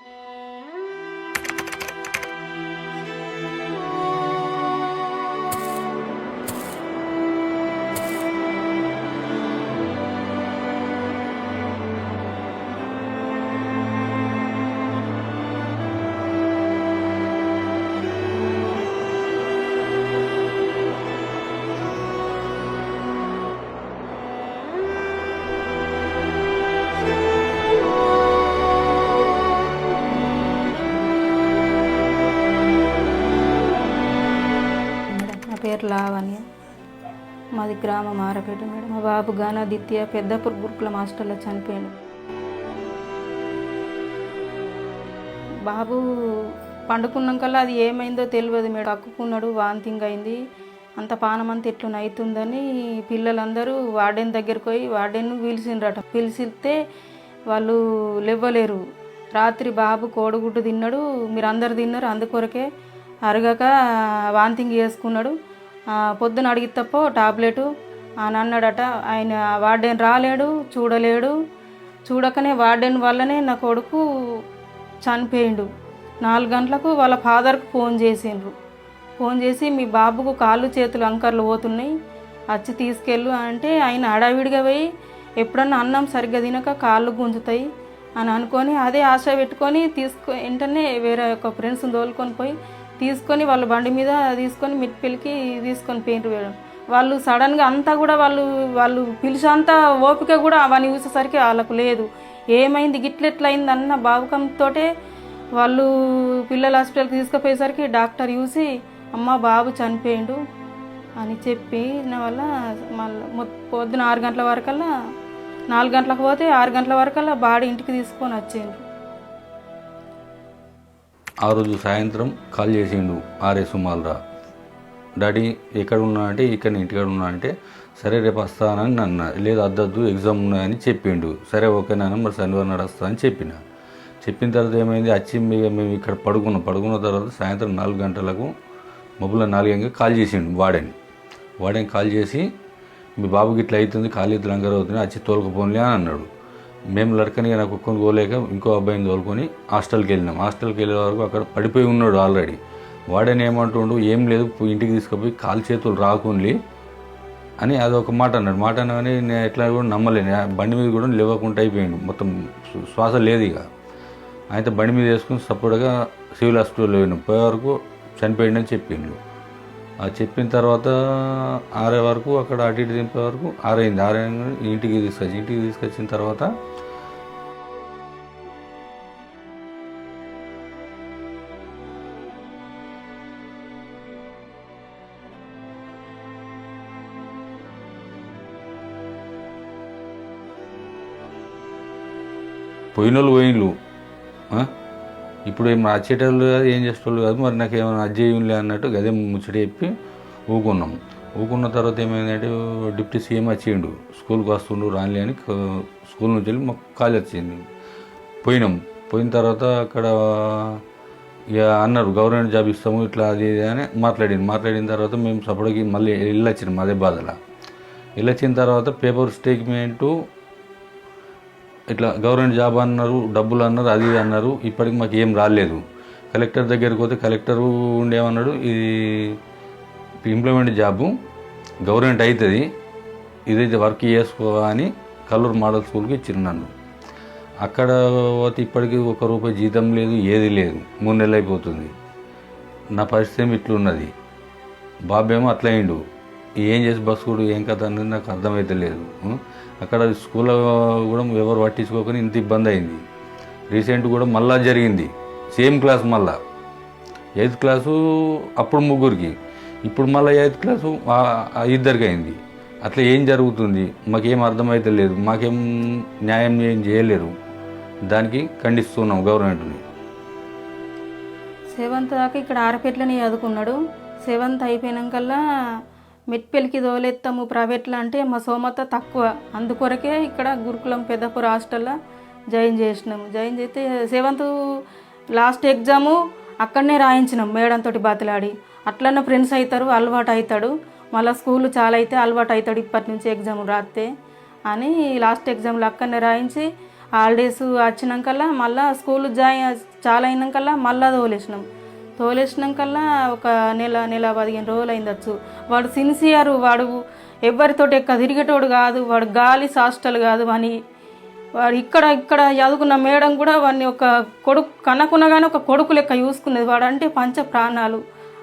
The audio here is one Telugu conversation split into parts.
మేడం లావణ్య మాది గ్రామం ఆరపేట మేడం. మా బాబు గానాదిత్య పెద్దపూర్ గురుకుల హాస్టల్లో చనిపోయాడు. బాబు పండుకున్నాకల్లా అది ఏమైందో తెలియదు మేడం. అక్కుకున్నాడు వాంతింగ్ అయింది అంత పానమంత ఎట్లున అవుతుందని పిల్లలందరూ వార్డెన్ దగ్గరికి పోయి వార్డెన్ పిలిచిండ్రట. పిలిచితే వాళ్ళు లేవ్వలేరు రాత్రి బాబు కోడిగుడ్డు తిన్నాడు. మీరు అందరు తిన్నారు. అందుకొరకే అరగక వాంతింగ్ చేసుకున్నాడు. పొద్దున అడిగితప్పో టాబ్లెట్. అని అన్నాడట ఆయన వార్డెన్ రాలేడు చూడలేడు. చూడకనే వార్డెన్ వల్లనే నా కొడుకు చనిపోయిండు. నాలుగు గంటలకు వాళ్ళ ఫాదర్కు ఫోన్ చేసిండ్రు. ఫోన్ చేసి మీ బాబుకు కాళ్ళు చేతులు అంకర్లు పోతున్నాయి వచ్చి తీసుకెళ్ళు అంటే ఆయన హడావిడిగా పోయి ఎప్పుడన్నా అన్నం సరిగ్గా తినక కాళ్ళు గుంజుతాయి అని అనుకొని అదే ఆశ పెట్టుకొని తీసుకు వెంటనే వేరే ఒక ఫ్రెండ్స్ని తోలుకొని పోయి తీసుకొని వాళ్ళు బండి మీద తీసుకొని మిట్పిల్లికి తీసుకొని పెయింట్ వేయడం. వాళ్ళు సడన్గా అంతా కూడా వాళ్ళు వాళ్ళు పిలిచేంత ఓపిక కూడా అవన్నీ చూసేసరికి వాళ్ళకు లేదు. ఏమైంది? గిట్లెట్లయింది అన్న భావకంతోటే వాళ్ళు పిల్లల హాస్పిటల్కి తీసుకుపోయేసరికి డాక్టర్ చూసి అమ్మ బాబు చనిపోయిండు అని చెప్పి నా వల్ల మళ్ళీ పొద్దున ఆరు గంటల వరకల్లా నాలుగు గంటలకు పోతే ఆరు గంటల వరకల్లా బాడీ ఇంటికి తీసుకొని వచ్చిండ్రు ఆ రోజు సాయంత్రం కాల్ చేసిండు ఆర్ఏ సుమాల్రా. డాడీ ఎక్కడ ఉన్నా అంటే ఇక్కడ ఇంటికాడ ఉన్నా అంటే సరే రేపు వస్తానని అన్న లేదు అద్దద్దు ఎగ్జామ్ ఉన్నాయని చెప్పిండు. సరే ఓకే నాన్న మరి శనివారం నాడు వస్తా అని చెప్పిన. చెప్పిన తర్వాత ఏమైంది వచ్చి మేము ఇక్కడ పడుకున్నాం. పడుకున్న తర్వాత సాయంత్రం నాలుగు గంటలకు మబ్బుల నాలుగు కాల్ చేసిండు వాడని. వాడని కాల్ చేసి మీ బాబుకి ఇట్లా అవుతుంది కాలు ఇద్దరు లంగర్ అవుతుంది వచ్చి తోలుకపోన్లే అని అన్నాడు. మేము లడకని నాకు ఒక్కని పోలేక ఇంకో అబ్బాయిని తోలుకొని హాస్టల్కి వెళ్ళినాం. హాస్టల్కి వెళ్ళే వరకు అక్కడ పడిపోయి ఉన్నాడు ఆల్రెడీ వాడని ఏమంటుండు ఏం లేదు ఇంటికి తీసుకుపోయి కాలు చేతులు రాకుండా అని అది ఒక మాట అన్నాడు. మాట అనగానే నేను ఎట్లా కూడా నమ్మలేను. ఆ బండి మీద కూడా లేవకుండా అయిపోయాడు. మొత్తం శ్వాస లేదు ఇక. అయితే బండి మీద వేసుకుని సపోర్ట్గా సివిల్ హాస్పిటల్లో పోయినాం. పోయే వరకు చనిపోయిండని చెప్పిండు. చెప్పిన తర్వాత ఆరే వరకు అక్కడ అటు ఇటు దింపే వరకు ఆరైంది. ఆరైంది ఇంటికి తీసుకొచ్చి ఇంటికి తీసుకొచ్చిన తర్వాత పోయినోళ్ళు పోయిన్లు ఇప్పుడు ఏం అచ్చేటోళ్ళు కాదు ఏం చేసేటోళ్ళు కాదు మరి నాకు ఏమైనా అజ్జేయంలే అన్నట్టు గదే ముచ్చట చెప్పి ఊకున్నాం. ఊకున్న తర్వాత ఏమైందంటే డిప్యూటీ సీఎం వచ్చిండు. స్కూల్కి వస్తుండు రానిలే అని స్కూల్ నుంచి వెళ్ళి మాకు కాల్ వచ్చింది. పోయినాం. పోయిన తర్వాత అక్కడ ఇక అన్నారు గవర్నమెంట్ జాబ్ ఇస్తాము ఇట్లా అది ఇది అని మాట్లాడింది మాట్లాడిన తర్వాత మేము సపోర్ట్కి మళ్ళీ వెళ్ళొచ్చినాం అదే బాధలా. వెళ్ళొచ్చిన తర్వాత పేపర్ స్టేట్మెంటు ఇట్లా గవర్నమెంట్ జాబ్ అన్నారు డబ్బులు అన్నారు అది ఇది అన్నారు ఇప్పటికి మాకు ఏం రాలేదు. కలెక్టర్ దగ్గరికి పోతే కలెక్టర్ ఉండేమన్నాడు ఇది ఇంప్లిమెంట్ జాబు గవర్నమెంట్ అవుతుంది ఇదైతే వర్క్ చేసుకో అని కల్లూరు మోడల్ స్కూల్కి ఇచ్చిన నన్ను. అక్కడ పోతే ఇప్పటికీ ఒక రూపాయి జీతం లేదు ఏది లేదు మూడు నెలలు అయిపోతుంది. నా పరిస్థితి ఇట్లున్నది. బాబేమో అట్లా అయిండు. ఏం చేసి బస్సుకుడు ఏం కథ అనేది నాకు అర్థమైతే లేదు అక్కడ స్కూల్లో కూడా ఎవరు పట్టించుకోకని ఇంత ఇబ్బంది అయింది. రీసెంట్ కూడా మళ్ళా జరిగింది. సేమ్ క్లాస్ మళ్ళా. ఎయిత్ క్లాసు అప్పుడు ముగ్గురికి. ఇప్పుడు మళ్ళీ ఎయిత్ క్లాసు ఇద్దరికి అయింది. అట్లా ఏం జరుగుతుంది? మాకేం అర్థమైతే లేదు. మాకేం న్యాయం ఏం చేయలేరు. దానికి ఖండిస్తున్నాం గవర్నమెంట్ని. సెవెంత్ దాకా ఇక్కడ ఆరపెట్లని చదువుకున్నాడు. సెవెంత్ అయిపోయినాకల్లా మెట్పెలికి తోలెత్తాము ప్రైవేట్లో అంటే మా సోమత తక్కువ. అందుకొరకే ఇక్కడ గురుకులం పెద్దపూర్ హాస్టల్లో జాయిన్ చేసినాము. జాయిన్ చేస్తే సెవెంత్ లాస్ట్ ఎగ్జాము అక్కడనే రాయించినాం మేడంతో బతిలాడి. అట్లనే ఫ్రెండ్స్ అవుతారు అలవాటు అవుతాడు మళ్ళీ స్కూల్ చాలా అయితే అలవాటు అవుతాడు ఇప్పటి నుంచి ఎగ్జామ్ రాస్తే అని లాస్ట్ ఎగ్జామ్లో అక్కడనే రాయించి హాలిడేస్ వచ్చినాకల్లా మళ్ళీ స్కూల్ జాయిన్ చాలా అయినాకల్లా మళ్ళీ తోలేసినాం తోలేసినాకల్లా ఒక నెల నెల పదిహేను రోజులు అయిందచ్చు వాడు సిన్సియర్ వాడు ఎవరితోటి ఎక్క తిరిగేటోడు కాదు వాడు గాలి సాస్టల్ కాదు అని. వాడు ఇక్కడ ఇక్కడ చదువుకున్న మేడం కూడా వాడిని ఒక కొడుకు కనకునగానే ఒక కొడుకు లెక్క చూసుకునేది వాడు అంటే పంచ ప్రాణాలు.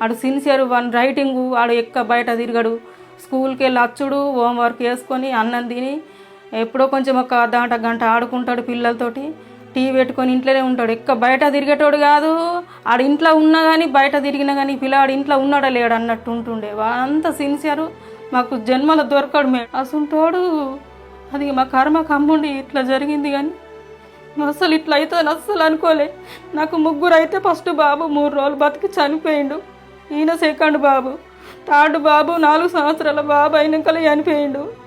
వాడు సిన్సియర్ వాడి రైటింగ్ వాడు ఎక్క బయట తిరగడు. స్కూల్కి వెళ్ళి అచ్చుడు హోంవర్క్ వేసుకొని అన్నం తిని ఎప్పుడో కొంచెం ఒక అర్ధ గంట ఆడుకుంటాడు పిల్లలతోటి. టీవీ పెట్టుకొని ఇంట్లోనే ఉంటాడు. ఎక్క బయట తిరిగేటోడు కాదు ఆడ ఇంట్లో ఉన్నా కానీ బయట తిరిగినా కానీ పిల్లాడు ఇంట్లో ఉన్నాడా లేడు? అన్నట్టు ఉంటుండే. అంత సిన్సియర్ మాకు జన్మలో దొరకడు మే. అసంటోడు. అది మా కర్మ కమ్ముండి ఇట్లా జరిగింది కానీ అసలు ఇట్లా అవుతుంది అస్సలు అనుకోలే. నాకు ముగ్గురు అయితే ఫస్ట్ బాబు మూడు రోజులు బతికి చనిపోయిండు. ఈయన సెకండ్ బాబు. థర్డ్ బాబు నాలుగు సంవత్సరాల బాబు అయినాకలే చనిపోయిండు.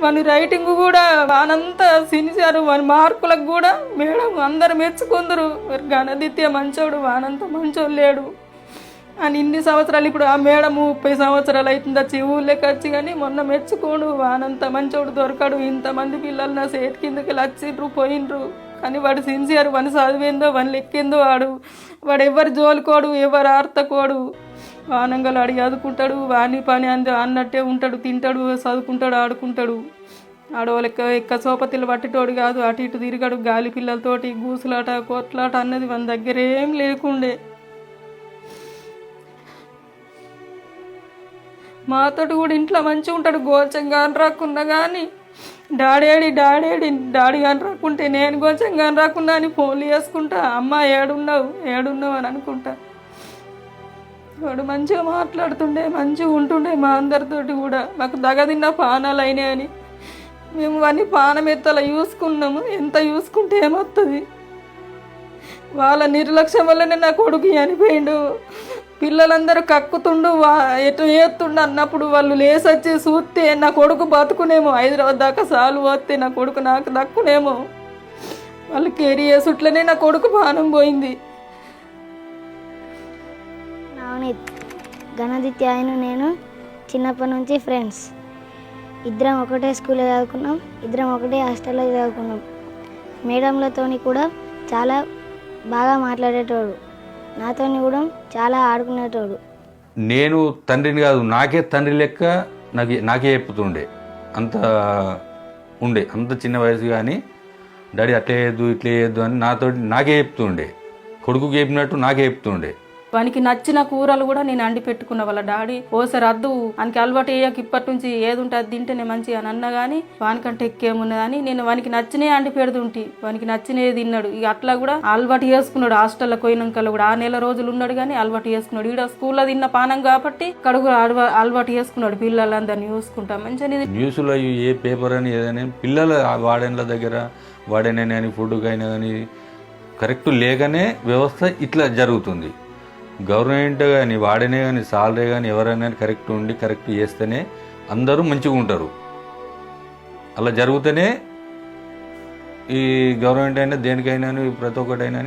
మన రైటింగ్ కూడా వానంతా సిన్సియర్ వాని మార్కులకు కూడా మేడం అందరు మెచ్చుకుందరు. గణదిత్య మంచోడు వానంత మంచోడు లేడు. అని ఇన్ని సంవత్సరాలు ఇప్పుడు ఆ మేడం ముప్పై సంవత్సరాలు అవుతుందా చెవులకి వచ్చి కానీ మొన్న మెచ్చుకోడు. వానంత మంచోడు దొరకడు. ఇంతమంది పిల్లలు నా సేతి కిందకి లచ్చిండ్రు పోయిండ్రు. కానీ వాడు సిన్సియర్ వాని చదివిందో వాని లెక్కిందో వాడు. వాడు ఎవరు జోలుకోడు ఎవరు ఆర్తకోడు. వానంగలు అడిగి చదువుకుంటాడు వాని పని అంది అన్నట్టే ఉంటాడు తింటాడు చదువుకుంటాడు ఆడుకుంటాడు. ఆడవాళ్ళెక్క ఎక్క సోపతిలు పట్టేటోడు కాదు అటు ఇటు తిరిగాడు గాలి పిల్లలతోటి గూసులాట కోట్లాట అన్నది మన దగ్గర ఏం లేకుండే. మాతోటి కూడా ఇంట్లో మంచిగా ఉంటాడు గోచంగా అని రాకుండా కానీ డాడేడి డాడేడి డాడీ కాని రాకుంటే నేను గోల్చంగా అని రాకుండా అని ఫోన్లు చేసుకుంటా అమ్మ ఏడున్నావు ఏడున్నావు అని అనుకుంటా. వాడు మంచిగా మాట్లాడుతుండే మంచిగా ఉంటుండే మా అందరితోటి కూడా. మాకు దగదిన్న పానాలు అయినాయని మేము అన్ని పానం ఎత్తలా చూసుకున్నాము ఎంత చూసుకుంటే ఏమొస్తుంది వాళ్ళ నిర్లక్ష్యం వల్లనే నా కొడుకు అనిపోయిండు పిల్లలందరూ కక్కుతుండు వా ఎటు ఏతుండు అన్నప్పుడు వాళ్ళు లేసొచ్చి చూస్తే నా కొడుకు బతుకునేమో. హైదరాబాద్ దాకా సాలు పోతే నా కొడుకు నాకు దక్కునేమో. వాళ్ళు కేరీ చేసుట్లనే నా కొడుకు పానం పోయింది. నవనీత్ ఘనదిత్య ఆయన నేను చిన్నప్పటి నుంచి ఫ్రెండ్స్ ఇద్దరం ఒకటే స్కూల్లో చదువుకున్నాం ఇద్దరం ఒకటే హాస్టల్లో చదువుకున్నాం. మేడంలతోని కూడా చాలా బాగా మాట్లాడేటోడు. నాతోని కూడా చాలా ఆడుకునేటోడు. నేను తండ్రిని కాదు నాకే తండ్రి లెక్క నాకు నాకే చెప్పుతుండే అంత ఉండే అంత చిన్న వయసు కానీ డాడీ అట్లే చేయొద్దు ఇట్లే చేయొద్దు అని నాతో నాకే చెప్తుండే. కొడుకు చెప్పినట్టు నాకే చెప్తుండే. వానికి నచ్చిన కూరలు కూడా నేను అండి పెట్టుకున్న వాళ్ళ డాడీ ఓసారి అద్దు. వానికి అలవాటు వేయక ఇప్పటి నుంచి ఏది ఉంటే అది తింటేనే మంచి అని అన్న కానీ వానికంటే ఎక్కేమున్నదని నేను వానికి నచ్చినే అండి పెడుతుంటి. వానికి నచ్చినవి తిన్నాడు. ఇక అట్లా కూడా అలవాటు చేసుకున్నాడు. హాస్టల్లో పోయినాక కూడా ఆ నెల రోజులు ఉన్నాడు కానీ అలవాటు చేసుకున్నాడు. ఈడ స్కూల్లో తిన్న పానం కాబట్టి కడుగు అలవాటు చేసుకున్నాడు. పిల్లలందరినీ చూసుకుంటా మంచిగా న్యూస్లో ఏ పేపర్ అని ఏదైనా పిల్లల వాడెన్ల దగ్గర వాడేనని ఫుడ్ కానీ కరెక్ట్ లేకనే వ్యవస్థ ఇట్లా జరుగుతుంది. గవర్నమెంట్ కానీ వాడనే కానీ సాలరీ కానీ ఎవరైనా కానీ కరెక్ట్ ఉండి కరెక్ట్ చేస్తేనే అందరూ మంచిగా ఉంటారు. అలా జరిగితేనే ఈ గవర్నమెంట్ అయినా దేనికైనా ప్రతి ఒక్కటైనా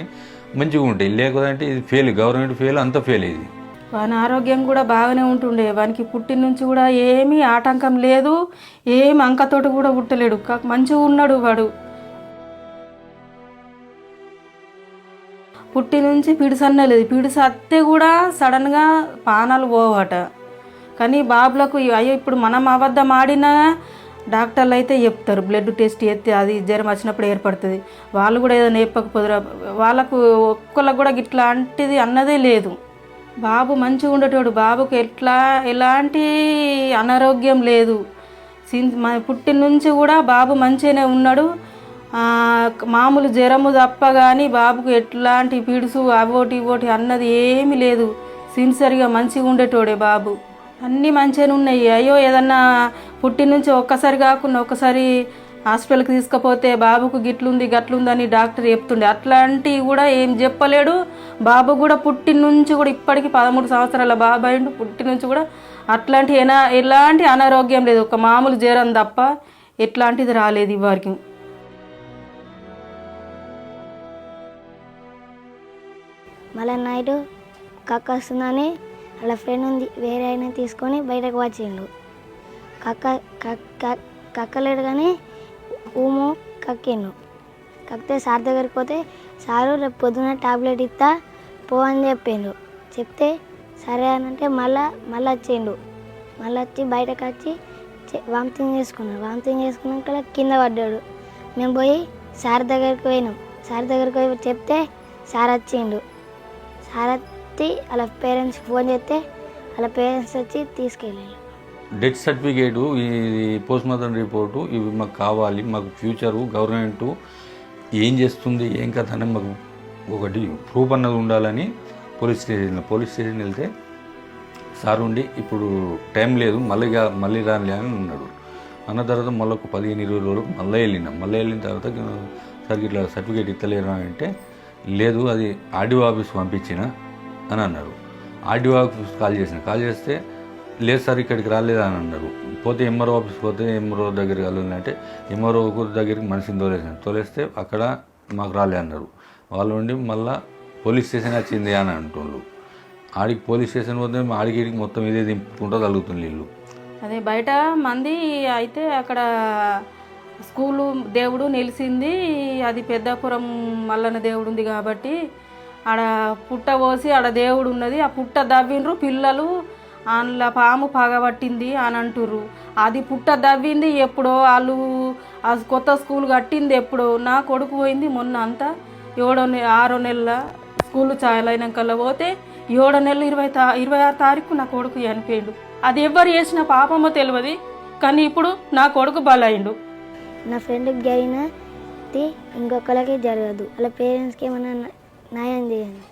మంచిగా ఉంటాయి. లేకపోతే ఇది ఫెయిల్ గవర్నమెంట్ ఫెయిల్ అంత ఫెయిల్ ఇది. వాని ఆరోగ్యం కూడా బాగానే ఉంటుండే. వానికి పుట్టిన నుంచి కూడా ఏమీ ఆటంకం లేదు. ఏమి అంకతోటి కూడా పుట్టలేడు. మంచిగా ఉన్నాడు వాడు. పుట్టి నుంచి పిడిసన్న లేదు. పిడుసు అత్తే కూడా సడన్గా పానాలు పోవట. కానీ బాబులకు అయ్యో ఇప్పుడు మనం అబద్ధం ఆడినా డాక్టర్లు అయితే చెప్తారు. బ్లడ్ టెస్ట్ చేస్తే అది జ్వరం వచ్చినప్పుడు ఏర్పడుతుంది. వాళ్ళు కూడా ఏదైనా చెప్పకపోదురా. వాళ్ళకు ఒక్కళ్ళకు కూడా గిట్లా అంటిది అన్నదే లేదు. బాబు మంచిగా ఉండేటోడు. బాబుకు ఎట్లా ఎలాంటి అనారోగ్యం లేదు. సిన్- మ- పుట్టిన నుంచి కూడా బాబు మంచిగానే ఉన్నాడు. మామూలు జ్వరము తప్ప కానీ బాబుకు ఎట్లాంటి పిడుసు అవోటి ఇవోటి అన్నది ఏమీ లేదు. సిన్సియర్గా మంచిగా ఉండేటోడే బాబు. అన్నీ మంచిగానే ఉన్నాయి. అయ్యో ఏదన్నా పుట్టి నుంచి ఒక్కసారి కాకుండా ఒక్కసారి హాస్పిటల్కి తీసుకుపోతే బాబుకు గిట్లుంది గట్లుందని డాక్టర్ చెప్తుండే. అట్లాంటివి కూడా ఏం చెప్పలేడు. బాబు కూడా పుట్టిన నుంచి కూడా ఇప్పటికి పదమూడు సంవత్సరాల బాబాయ్ పుట్టి పుట్టిన నుంచి కూడా అట్లాంటి ఎనా ఎలాంటి అనారోగ్యం లేదు. ఒక మామూలు జ్వరం తప్ప ఎట్లాంటిది రాలేదు ఇవరికి మళ్ళీ నైట్ కక్క వస్తుందని వాళ్ళ ఫ్రెండ్ ఉంది వేరే ఆయన తీసుకొని బయటకు వచ్చిండు. కక్క కక్క కక్కలేడు కానీ ఊము కక్కిండు. కక్కితే సార్ దగ్గరికి పోతే సారు రేపు పొద్దున టాబ్లెట్ ఇస్తా పో అని చెప్పిండు. చెప్తే సరే అని అంటే మళ్ళా మళ్ళీ వచ్చిండు. మళ్ళీ వచ్చి బయటకు వచ్చి వామిటింగ్ చేసుకున్నాడు. వామిటింగ్ చేసుకున్నాక కింద పడ్డాడు. మేము పోయి సార్ దగ్గరికి పోయినాం. సార్ దగ్గరికి పోయి చెప్తే సార్ వచ్చిండు. హారతి వాళ్ళ పేరెంట్స్ ఫోన్ చేస్తే వాళ్ళ పేరెంట్స్ వచ్చి తీసుకెళ్ళారు డెత్ సర్టిఫికేటు ఈ పోస్ట్ మార్టం రిపోర్టు ఇవి మాకు కావాలి మాకు ఫ్యూచరు గవర్నమెంట్ ఏం చేస్తుంది ఏం కథ అని మాకు ఒకటి ప్రూఫ్ అన్నది ఉండాలని పోలీస్ స్టేషన్ పోలీస్ స్టేషన్ వెళ్తే సార్ ఉండి ఇప్పుడు టైం లేదు మళ్ళీ మళ్ళీ రాలే అని ఉన్నాడు అన్న తర్వాత మళ్ళీ ఒక పదిహేను ఇరవై రోజులు మళ్ళీ వెళ్ళినాం మళ్ళీ వెళ్ళిన తర్వాత సార్ ఇట్లా సర్టిఫికేట్ ఇస్తలేరు అంటే లేదు అది ఆర్డీఓ ఆఫీస్ పంపించిన అని అన్నారు. ఆర్డీఓ ఆఫీస్ కాల్ చేసిన కాల్ చేస్తే లేదు సార్ ఇక్కడికి రాలేదు అని అన్నారు. పోతే ఎంఆర్ఓ ఆఫీస్ పోతే ఎంఆర్ఓ దగ్గరికి వెళ్ళాలంటే ఎంఆర్ఓ దగ్గరికి మనిషిని తోలేసాను తోలేస్తే అక్కడ మాకు రాలే అన్నారు. వాళ్ళు ఉండి మళ్ళీ పోలీస్ స్టేషన్ వచ్చింది అని అంటుండ్రు. ఆడికి పోలీస్ స్టేషన్ పోతే ఆడికి మొత్తం ఇదే దింపుకుంటూ తగులుతుంది వీళ్ళు. అదే బయట మంది అయితే అక్కడ స్కూలు దేవుడు నిలిచింది అది పెద్దాపురం మల్లన్న దేవుడు ఉంది కాబట్టి ఆడ పుట్ట పోసి ఆడ దేవుడు ఉన్నది. ఆ పుట్ట దవ్విండ్రు పిల్లలు అందులో పాము పగబట్టింది అని అంటుర్రు. అది పుట్ట దవ్వింది ఎప్పుడో వాళ్ళు ఆ కొత్త స్కూల్ కట్టింది ఎప్పుడో. నా కొడుకు పోయింది మొన్న అంతా ఏడో నె ఆరో నెలల స్కూల్ చాలైనాకల్లా పోతే ఏడో నెలలు ఇరవై తా ఇరవై ఆరు తారీఖు నా కొడుకు చనిపోయిండు. అది ఎవరు చేసిన పాపమో తెలియదు కానీ ఇప్పుడు నా కొడుకు బలైండు. నా ఫ్రెండ్కి జరిగినది ఇంకొకరికి జరగదు. వాళ్ళ పేరెంట్స్కి ఏమైనా న్యాయం చేయండి.